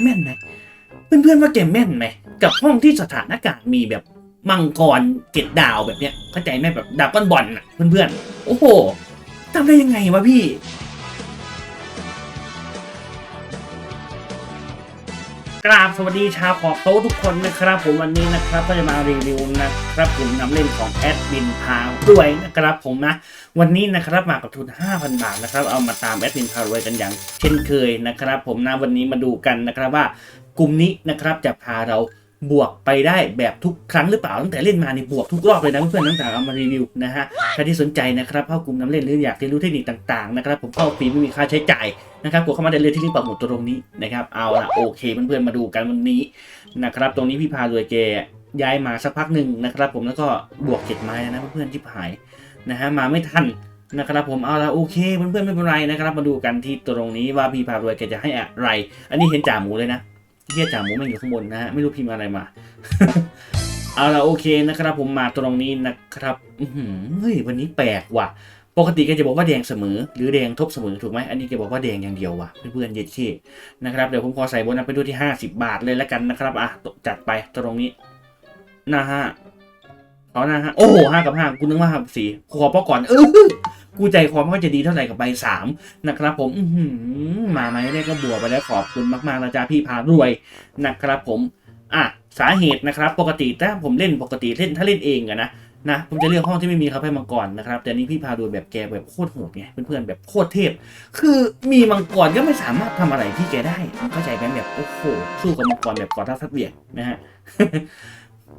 แม่นไหมเพื่อนๆว่าแกแม่นไหมกับห้องที่สถานการณ์มีแบบมังกรเจ็ดดาวแบบเนี้ยเข้าใจไหมแบบดาวก้อนบอลน่ะเพื่อนๆโอ้โหทำได้ยังไงวะพี่กราบสวัสดีชาวขอบโต๊ะทุกคนนะครับ ผมวันนี้นะครับก็จะมารีวิวนะครับกลุ่มนำเล่นของแอดมินพาวด้วยนะครับผมนะ วันนี้นะครับมากับทุน 5,000 บาทนะครับเอามาตามแอดมินพารวยกันอย่าง เช่นเคยนะครับ ผมนะวันนี้มาดูกันนะครับว่ากลุ่มนี้นะครับจะพาเราบวกไปได้แบบทุกครั้งหรือเปล่าตั้งแต่เล่นมาในบวกทุกรอบเลยนะเพื่อนๆตั้งแต่เอามารีวิวนะฮะใครที่สนใจนะครับเข้ากลุ่มน้ำเล่นหรืออยากเรียนรู้เทคนิคต่างๆนะครับผมเข้าฟรีไม่มีค่าใช้จ่ายนะครับกดเข้ามาได้เลยที่ลิงก์ปักหมุดตรงนี้นะครับเอาละโอเคเพื่อนๆมาดูกันวันนี้นะครับตรงนี้พี่พารวยแกย้ายมาสักพักหนึ่งนะครับ ผมแล้วก็บวกเจ็ดไม้นะเพื่อนๆที่หาย นะฮะมาไม่ทันนะครับผมเอาละโอเคเพื่อนๆไม่เป็นไรนะครับมาดูกันที่ตรงนี้ว่าพี่พารวยแกจะให้อะไร อันนี้เห็นจ่าหมูเลยนะเฮียจ่าหมูมันอยู่ข้างบนนะฮะไม่รู้พิมพ์อะไรมาเอาละโอเคนะครับผมมาตรงนี้นะครับเฮ้ยวันนี้แปลกว่ะ ปกติแกจะบอกว่าแดงเสมอ หรือแดงทบเสมอถูกไหมอันนี้แกบอกว่าแดงอย่างเดียวว่ะเพื่อนๆเย็ดเคนะครับเดี๋ยวผมขอใส่โบนัสไปด้วยที่ 50 บาทเลยแล้วกันนะครับอะจัดไปตรงนี้นะฮะ เอานะฮะโอ้โหห้ากับห้ากูนึกว่าห้ากับสี่ขอพอก่อนเออกูใจคอไม่ค่อยจะดีเท่าไหร่กับใบสามนะครับผมอืมาไหมได้ก็บวกไปแล้วขอบคุณมากๆนะจ๊ะพี่พารวยนะครับผมอะสาเหตุนะครับ ปกติถ้าผมเล่นปกติเล่นถ้าเล่นเองอะนะนะผมจะเลือกห้องที่ไม่มีครับให้มังกรนะครับ แต่นี่พี่พารวยแบบแกแบบโคตรโหดไงเพื่อนๆแบบโคตรเทพ คือมีมังกรก็ไม่สามารถทำอะไรพี่แกได้เข้าใจไหมแบบโอ้โหสู้กับมังกรแบบกอดทัพทัพเบียดนะฮะ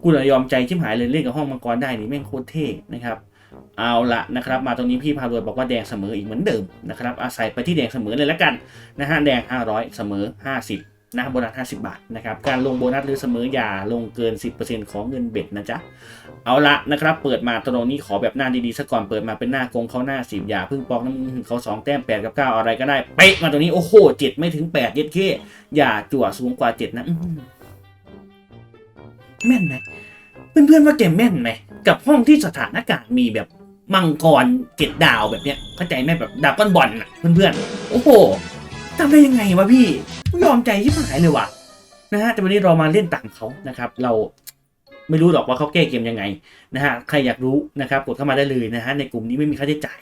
กูเลยยอมใจชิบหายเลยเล่นกับห้องมังกรได้นี่แม่งโคตรเท่นะครับ เอาละนะครับ มาตรงนี้พี่พารวยบอกว่าแดงเสมออีกเหมือนเดิมนะครับ อาศัยไปที่แดงเสมอเลยแล้วกันนะฮะแดง 500 เสมอ 50นะโบนัส 50 บาทนะครับ การลงโบนัสหรือเสมออย่าลงเกิน 10%ของเงินเบ็ดนะจ๊ะ เอาละนะครับ เปิดมาตรงนี้ขอแบบหน้าดีๆซะก่อน เปิดมาเป็นหน้ากงเขาหน้าสิบอย่าเพิ่งปอกน้ำมือเขาสองแต้ม8กับ9อะไรก็ได้ เป๊ะมาตรงนี้โอ้โหเจ็ดไม่ถึง8เย็ดเคอย่าจั่วสูงกว่า7นะ แม่นไหมเพื่อนๆว่าแกแม่นไหมกับห้องที่สถานการณ์มีแบบมังกรเจ็ดดาวแบบเนี้ยเข้าใจไหมแบบดาวก้อนบอลน่ะเพื่อนๆโอ้โหทำได้ยังไงวะพี่ยอมใจชิบหายเลยว่ะนะฮะแต่วันนี้เรามาเล่นตามเขานะครับ เราไม่รู้หรอกว่าเขาแก้เกมยังไงนะฮะใครอยากรู้นะครับกดเข้ามาได้เลยนะฮะในกลุ่มนี้ไม่มีค่าใช้จ่าย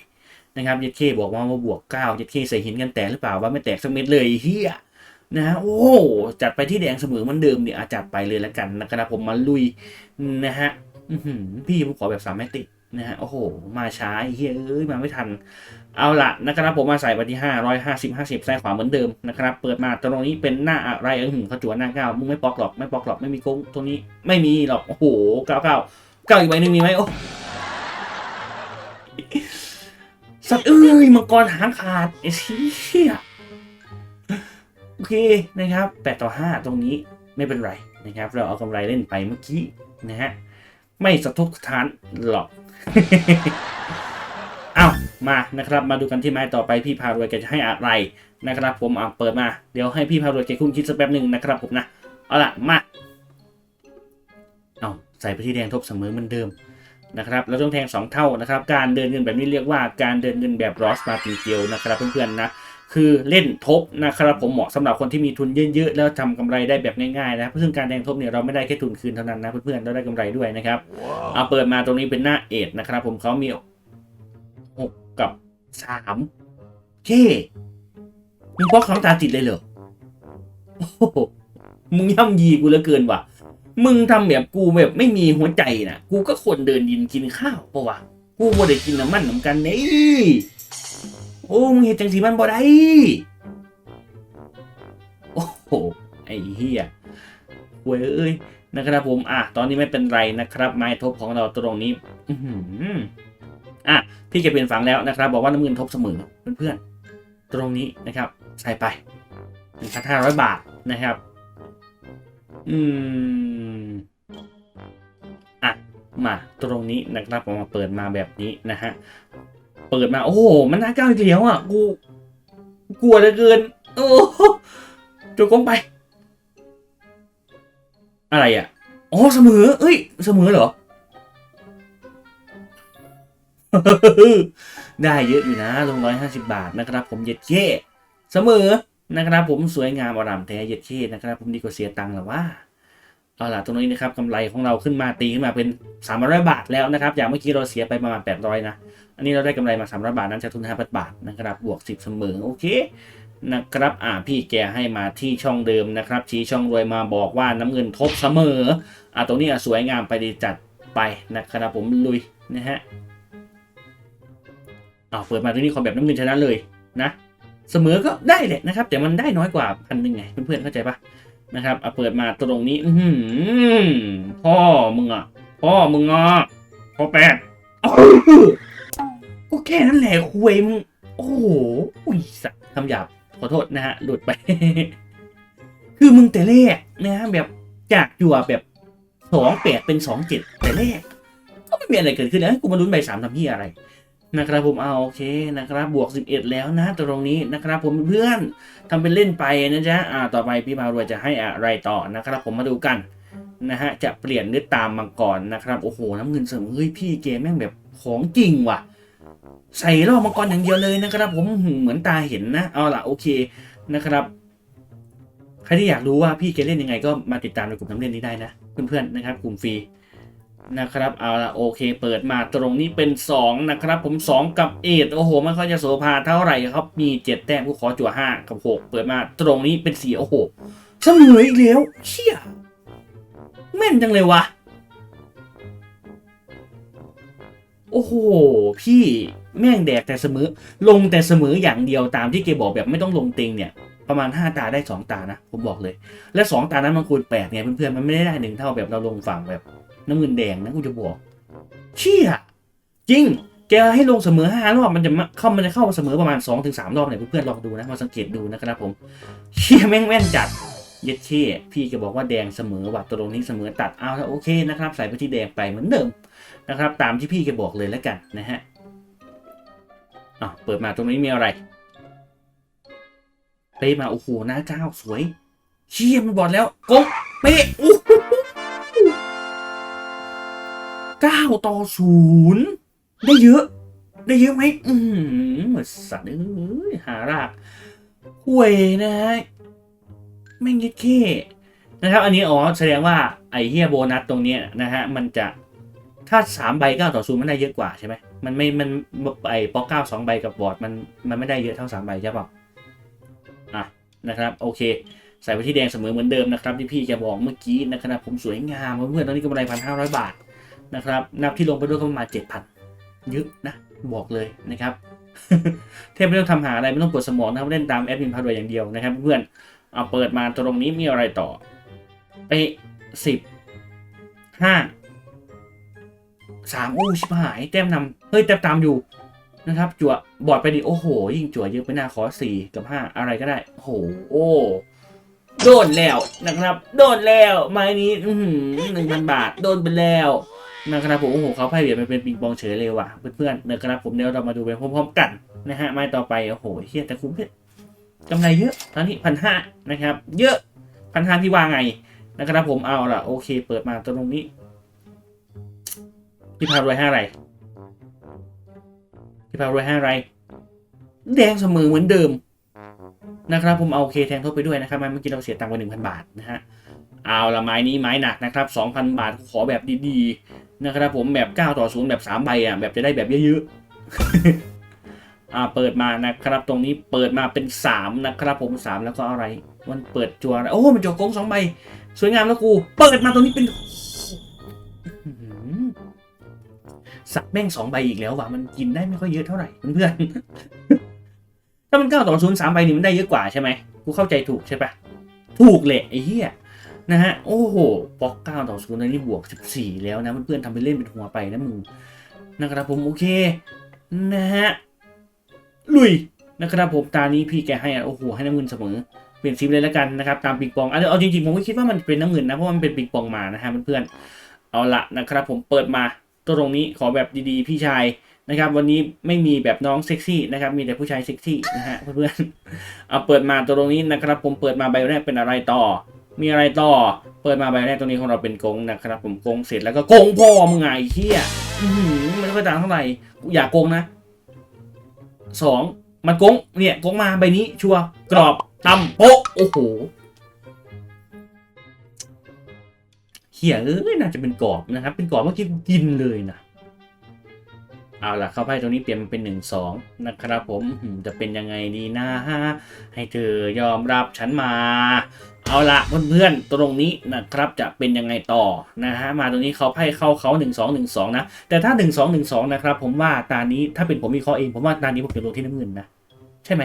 นะครับเยดเคบอกว่ามาบวกเก้าเยดเคใส่หินกันแตกหรือเปล่าว่าไม่แตกสักเม็ดเลยเฮีย นะฮะโอ้จัดไปที่แดงเสมอมือนเดิมเนี่ยอะจัดไปเลยแล้วกันนะครับผมมาลุยนะฮะพี่ผมขอแบบสามแมติกนะฮะโอ้โห มาช้าเฮ้ยมาไม่ทัน เอาละนะครับผมมาใส่ไปที่ห้าร้อยห้าสิบห้าสิบซ้ายขวาเหมือนเดิมนะครับ เปิดมาตรงนี้เป็นหน้าอะไรเออหือเขาจวนหน้าเก้ามึงไม่ปอกหรอกไม่ปอกหรอกไม่มีโค้งตรงนี้ไม่มีหรอกโอ้โหเก้าเก้าเก้าอีกใบหนึ่งมีไหมโอ้สัตว์เอ้ยมังกรหางขาดไอ้เหี้ย เคนะครับ8ต่อ 5 ตรงนี้ไม่เป็นไรนะครับ เราเอากำไรเล่นไปเมื่อกี้นะฮะไม่สะทกสะท้านหรอกเอามานะครับ มาดูกันที่ไม้ต่อไปพี่พารวยแกจะให้อะไรนะครับ ผมเอาเปิดมาเดี๋ยวให้พี่พารวยแกคุ้นคิดสักแป๊บหนึ่งนะครับผมนะเอาละมาเอาใส่ไปที่แดงทบเสมอเหมือนเดิม นะครับแล้วต้องแทงสองเท่านะครับ การเดินเงินแบบนี้เรียกว่าการเดินเงินแบบรอสมาติงเกลนะครับเพื่อนๆนะคือเล่นทบนะครับผมเหมาะสำหรับคนที่มีทุนเยอะๆแล้วทำกำไรได้แบบง่ายๆนะซึ่งการแดงทบเนี่ยเราไม่ได้แค่ทุนคืนเท่านั้นนะเพื่อนๆเราได้กำไรด้วยนะครับเอาเปิดมาตรงนี้เป็นหน้าเอ็ดนะครับผมเขามีหกกับสามเคมึงพอกของตาติดเลยเหรอโอ้โหมึงย่ำยีกูเหลือเกินว่ะ มึงทำแบบกูแบบไม่มีหัวใจนะกูก็คนเดินดินกินข้าวปะวะกูบ่ได้กินน้ำมันน้ำกันนี่โอ้มึงเห็นจังสีมันบ่ได้โอ้โหไอ้เหี้ยเว้ยเอ้ยนะครับผมอะตอนนี้ไม่เป็นไรนะครับ ไม้ทบของเราตรงนี้อืออะพี่เก็บเป็นฝังแล้วนะครับ บอกว่าน้ำเงินทบเสมอเพื่อนๆตรงนี้นะครับ ใส่ไปหนึ่งพันห้าร้อยบาทนะครับ อืม มาตรงนี้นะครับผมมาเปิดมาแบบนี้นะฮะเปิดมาโอ้โหมันน่าก้าวอีกแล้วอะกูกลัวเหลือเกิน โอ้โหจกงไป อะไรอะอ๋อเสมอ เอ้ย เสมอเหรอ ได้เยอะอยู่นะลงร้อยห้าสิบาทนะครับ ผมเย็ดเย่เสมอนะครับผมสวยงามอารามแท้เย็ดเช่นะครับผมดีกว่าเสียตังค์หรอว่า เอาล่ะตรงนี้นะครับกำไรของเราขึ้นมาตีขึ้นมาเป็น300บาทแล้วนะครับอย่างเมื่อกี้เราเสียไปประมาณ800นะอันนี้เราได้กำไรมา300บาทนั้นจากทุน5,000บาทนะครับบวก 10เสมอโอเคนะครับอ่าพี่แกให้มาที่ช่องเดิมนะครับ ชี้ช่องรวยมาบอกว่าน้ำเงินทบเสมออ่าตรงนี้สวยงามไปดีจัดไปนะครับผมลุยนะฮะอ้าเปิดมาตรงนี้ขอแบบน้ำเงินชนะเลยนะ เสมอก็ได้แหละนะครับ แต่มันได้น้อยกว่าพันหนึ่งไงเพื่อนๆเข้าใจปะ นะครับเอาเปิดมาตรงนี้ อืพ่อมึงอะ พ่อมึงอะพ่อแปดอ้าวก็แค่นั้นแหละคุยมึง โอ้โหอุ้ยสัตว์คำหยาบขอโทษนะฮะ หลุดไป คือมึงแต่แรกนะฮะแบบจากจั่วแบบสองแปดเป็นสองเจ็ดแต่แรกก็ไม่มีอะไรเกิดขึ้นแล้วกูมาลุ้นใบสามทำที่อะไร นะครับผมเอาโอเคนะครับบวก 11 แล้วนะตรงนี้นะครับผมเพื่อนทำเป็นเล่นไปนะจ๊ะอ่าต่อไปพี่พารวยจะให้อะไรต่อนะครับผมมาดูกันนะฮะจะเปลี่ยนหรือตามมังกรนะครับโอ้โหน้ำเงินเสริมเฮ้ยพี่เกมแม่งแบบของจริงว่ะ ใส่รอบมังกรอย่างเดียวเลยนะครับ ผมเหมือนตาเห็นนะเอาล่ะโอเคนะครับใครที่อยากรู้ว่าพี่เกมเล่นยังไงก็มาติดตามในกลุ่มน้ำเล่นนี้ได้นะ เพื่อนๆนะครับกลุ่มฟรี นะครับเอาละโอเค เปิดมาตรงนี้เป็น 2 นะครับ ผม 2 กับเอทโอ้โหไม่ค่อยจะโสภาเท่าไหร่ครับ มี 7 แต้มกูขอจั่ว5กับ 6 เปิดมาตรงนี้เป็น4โอ้โหเสมออีกแล้วเชี่ยแม่นจังเลยวะโอ้โห พี่แม่งแดกแต่เสมอ ลงแต่เสมออย่างเดียวตามที่เกบอกแบบไม่ต้องลงเต็งเนี่ย ประมาณ 5 ตาได้ 2 ตานะ ผมบอกเลย และ 2 ตานั้นมันคูณ8ไงเพื่อนๆมันไม่ได้ได้หนึ่งเท่าแบบเราลงฝั่งแบบ น้ำเงินแดงนะกูจะบอก เชี่ยจริง แกให้ลงเสมอห้ารอบมันจะมาเข้ามันจะเข้าเสมอประมาณ2อถึงสรอบเนี่ยเพื่อนๆลองดูนะมาสังเกตดูนะครับผม เชี่ยแม่งแม่นจัดเย็ดเชี่ยพี่แกบอกว่าแดงเสมอว่ะตัวตรงนี้เสมอตัดเอาแล้วโอเคนะครับใส่ไปที่แดงไปเหมือนเดิมนะครับ ตามที่พี่แกบอกเลยแล้วกันนะฮะอะเปิดมาตรงนี้มีอะไรเป๊ะมาโอ้โหหน้าเก้าสวยเชี่ยมันบอกแล้วกงเป๊ะโอ้โห เก้าต่อศูนย์ได้เยอะ ได้เยอะไหมอืมเหมือนสัตว์เอ้ยหารากห่วยนะฮะแม่งยัดเข้นะครับ อันนี้อ๋อแสดงว่าไอ้เฮียโบนัสตรงเนี้ยนะฮะมันจะถ้าสามใบเก้าต่อศูนย์มันได้เยอะกว่าใช่ไหมมันไม่ มันไอ้ปอเก้าสองใบกับบอร์ดมันมันไม่ได้เยอะเท่าสามใบใช่ป่ะอะนะครับโอเคใส่ไปที่แดงเสมอเหมือนเดิมนะครับที่พี่แกบอกเมื่อกี้นะครับผมสวยงามเพื่อนๆตอนนี้กำไรพันห้าร้อยบาท นะครับ นับที่ลงไปด้วยก็ประมาณเจ็ดพันเยอะนะ บอกเลยนะครับเทพไม่ต้องทำหาอะไรไม่ต้องปวดสมองนะครับเล่นตามแอดมินพารวยอย่างเดียวนะครับ เพื่อนเอาเปิดมาตรงนี้มีอะไรต่อไปสิบห้าสามอู้ชิบหายแต้มนำเฮ้ยแต้มตามอยู่นะครับ จั่วบอดไปดิโอ้โห ยิ่งจั่วเยอะไปหน้าขอสี่กับห้าอะไรก็ได้โอ้โหโอ้โดนแล้วนะครับ โดนแล้วไม้นี้หนึ่งพันบาท โดนไปแล้ว นะครับผมโอ้โหเขาไพ่เบียดมันเป็นปิงปองเฉยเลยว่ะเพื่อนๆนะครับผมเดี๋ยวเรามาดูไปพร้อมๆกันนะฮะไม่ต่อไปโอ้โหเฮียแต่คุ้มเพชรกำไรเยอะตอนนี้พันห้านะครับ เยอะพันห้าพี่ว่าไงนะครับผมเอาละโอเค เปิดมาตรงนี้พี่พารวยห้าอะไรพี่พารวยห้าอะไรแดงเสมอเหมือนเดิมนะครับผมเอาโอเคแทงเข้าไปด้วยนะครับเมื่อกี้เราเสียตังค์ไปหนึ่งพันบาทนะฮะเอาละไม้นี้ไม้หนักนะครับ2,000บาทขอแบบดี นะครับผมแบบ 9 ต่อ 0 แบบ 3 ใบอะแบบจะได้แบบเยอะๆอ่าเปิดมานะครับ ตรงนี้เปิดมาเป็น 3 นะครับผม 3 แล้วก็อะไร มันเปิดจัวโอ้มันจัวโกง2ใบสวยงามแล้วกูเปิดมาตรงนี้เป็นสักแม่งสองใบอีกแล้วว่ะมันกินได้ไม่ค่อยเยอะเท่าไหร่เพื่อนๆถ้ามัน9ต่อ0 3ใบนี่มันได้เยอะกว่าใช่ไหมกูเข้าใจถูกใช่ปะถูกเลยไอ้เหี้ย นะฮะ โอ้โหปอกเก้าต่อศูนย์นี่บวก 14 แล้วนะเพื่อนๆทำไปเล่นเป็นหัวไปนะมึงนะครับผมโอเคนะฮะลุยนะครับผมตานี้พี่แกให้อะโอ้โหให้น้ำเงินเสมอเปลี่ยนซิปเลยแล้วกันนะครับตามปิงปองเอาเอาจริงๆผมก็คิดว่ามันเป็นน้ำเงินนะเพราะมันเป็นปิงปองมานะฮะเพื่อนๆเอาละนะครับผมเปิดมาตัวตรงนี้ขอแบบดีๆ พี่ชายนะครับ วันนี้ไม่มีแบบน้องเซ็กซี่นะครับมีแต่ผู้ชายเซ็กซี่นะฮะเพื่อนๆเอาเปิดมาตรงนี้นะครับผมเปิดมาใบแรกเป็นอะไรต่อ มีอะไรต่อ เปิดมาใบแรกตรงนี้ของเราเป็นกงนะครับ ผมกงเสร็จแล้วก็กงพ่อมึงไงเฮียมันไม่ค่อยต่างเท่าไหร่อย่ากกงนะสองมันกงเนี่ยกงมาใบนี้ชัวร์กรอบตั้มโป๊ะโอ้โหเฮียเอ้ยน่าจะเป็นกรอบนะครับ เป็นกรอบเมื่อกี้กินเลยนะเอาล่ะเข้าไพ่ตรงนี้เปลี่ยนมาเป็นหนึ่งสองนะครับผมอืมจะเป็นยังไงดีนะให้เธอยอมรับฉันมา เอาละเพื่อนๆตรงนี้นะครับจะเป็นยังไงต่อนะฮะมาตรงนี้เขาไพ่เข้าเขาหนึ่งสองหนึ่งสองนะแต่ถ้าหนึ่งสองหนึ่งสองนะครับผมว่าตานี้ถ้าเป็นผมมีข้อเองผมว่าตานี้ผมจะลงที่น้ำเงินนะใช่ไหม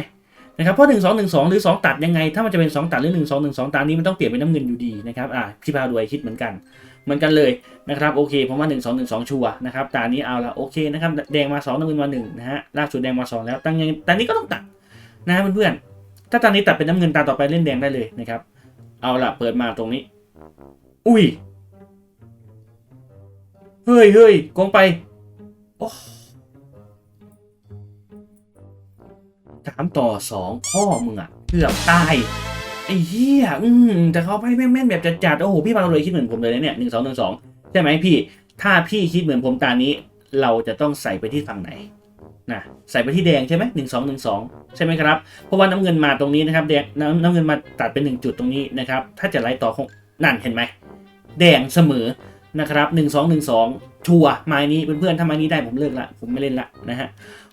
นะครับเพราะหนึ่งสองหนึ่งสองหรือสองตัดยังไง ถ้ามันจะเป็นสองตัดหรือหนึ่งสองหนึ่งสองตานี้มันต้องเปลี่ยนเป็นน้ำเงินอยู่ดีนะครับอะพี่พาด้วยคิดเหมือนกัน เหมือนกันเลยนะครับโอเคผมว่าหนึ่งสองหนึ่งสองชัวนะครับตานี้เอาละโอเคนะครับแดงมาสองน้ำเงินมาหนึ่งนะฮะล่าสุดแดงมาสองแล้วตั้งยังตานี้ก็ต้องตัดนะเพื่อนๆถ้าตานี้ตัดเป็นน้ำเงินตาต่อไปเล่นแดงได้เลยนะครับ เอาละเปิดมาตรงนี้ อุ้ย เฮ้ยเฮ้ยกงไปโอ้สามต่อสองพ่อมึงอะเกือบตาย ไอ้เหี้ย อืมแต่เขาไปแม่นๆแบบจัดๆ โอ้โห พี่ปาเลยคิดเหมือนผมเลยนะเนี่ยหนึ่งสองหนึ่งสองใช่ไหมพี่ ถ้าพี่คิดเหมือนผมตานี้ เราจะต้องใส่ไปที่ฝั่งไหน นะใส่ไปที่แดงใช่ไหมหนึ่งสองหนึ่งสองใช่ไหมครับ เพราะว่าน้ำเงินมาตรงนี้นะครับแดงน้ำน้ำเงินมาตัดเป็นหนึ่งจุดตรงนี้นะครับ ถ้าจะไล่ต่อคงนั่นเห็นไหม แดงเสมอนะครับหนึ่งสองหนึ่งสองชัวร์ไม้นี้เพื่อนๆถ้าไม้นี้ได้ผมเลิกละผมไม่เล่นละนะฮะ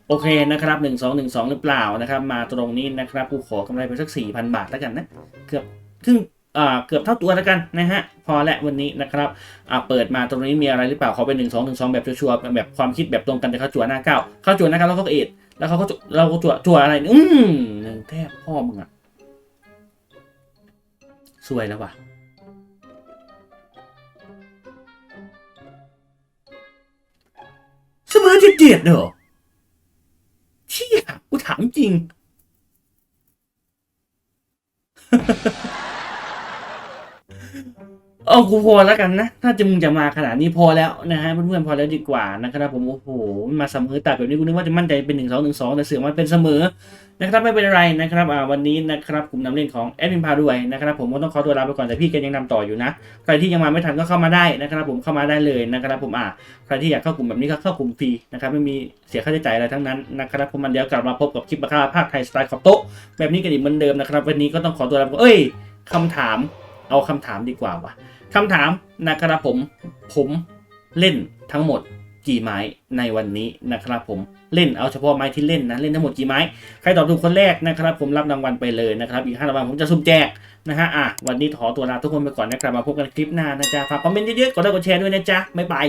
โอเคนะครับหนึ่งสองหนึ่งสองหรือเปล่านะครับ มาตรงนี้นะครับผู้ขอกำไรไปสักสี่พันบาทแล้วกันนะเกือบครึ่ง เกือบเท่าตัวแล้วกันนะฮะ พอและวันนี้นะครับอ่าเปิดมาตรงนี้มีอะไรหรือเปล่าเขาเป็นหนึ่งสองหนึ่งสองแบบชัวร์แบบความคิดแบบตรงกันแต่เขาจั่วหน้าเก้าเขาจั่วหน้าเก้าแล้วเขาก็เอ็ดแล้วเขาก็จั่วเราก็จั่วจั่วอะไรอืมหนึ่งแทบพ่อมึงอะสวยแล้วว่ะเสมอเจ็ดเจ็ดเหรอเชี่ยกูถามจริง เอากูพอแล้วกันนะ ถ้าจะมึงจะมาขนาดนี้พอแล้วนะฮะเพื่อนๆพอแล้วดีกว่านะครับผมโอ้โหมาเสมอตัดแบบนี้กูนึกว่าจะมั่นใจเป็นหนึ่งสองหนึ่งสองแต่เสือมันเป็นเสมอนะครับไม่เป็นไรนะครับอ่าวันนี้นะครับกลุ่มนำเล่นของแอดมินพาด้วยนะครับผมก็ต้องขอตัวลาไปก่อนแต่พี่แกยังนำต่ออยู่นะใครที่ยังมาไม่ทันก็เข้ามาได้นะครับผมเข้ามาได้เลยนะครับผมอ่าใครที่อยากเข้ากลุ่มแบบนี้ก็เข้ากลุ่มฟรีนะครับไม่มีเสียค่าใช้จ่ายอะไรทั้งนั้นนะครับผมมันเดี๋ยวกลับมาพบกับคลิปราคาภาคไทยสไตล์ขอบโต๊ะแบบนี้กันอีกเหมือนเดิมนะครับวันนี้ก็ต้องขอตัวลาไปเอ้ยคำถามเอาคำถามดีกว่าว่ะ คำถามนะครับผม ผมเล่นทั้งหมดกี่ไม้ในวันนี้นะครับผมเล่นเอาเฉพาะไม้ที่เล่นนะเล่นทั้งหมดกี่ไม้ใครตอบถูกคนแรกนะครับ ผมรับรางวัลไปเลยนะครับ อีกห้ารางวัลผมจะสุ่มแจกนะฮะอะวันนี้ขอตัวลาทุกคนไปก่อนนะครับมาพบกันคลิปหน้านะจ๊ะฝากคอมเมนต์เยอะๆกดไลค์กดแชร์ด้วยนะจ๊ะบ๊ายบาย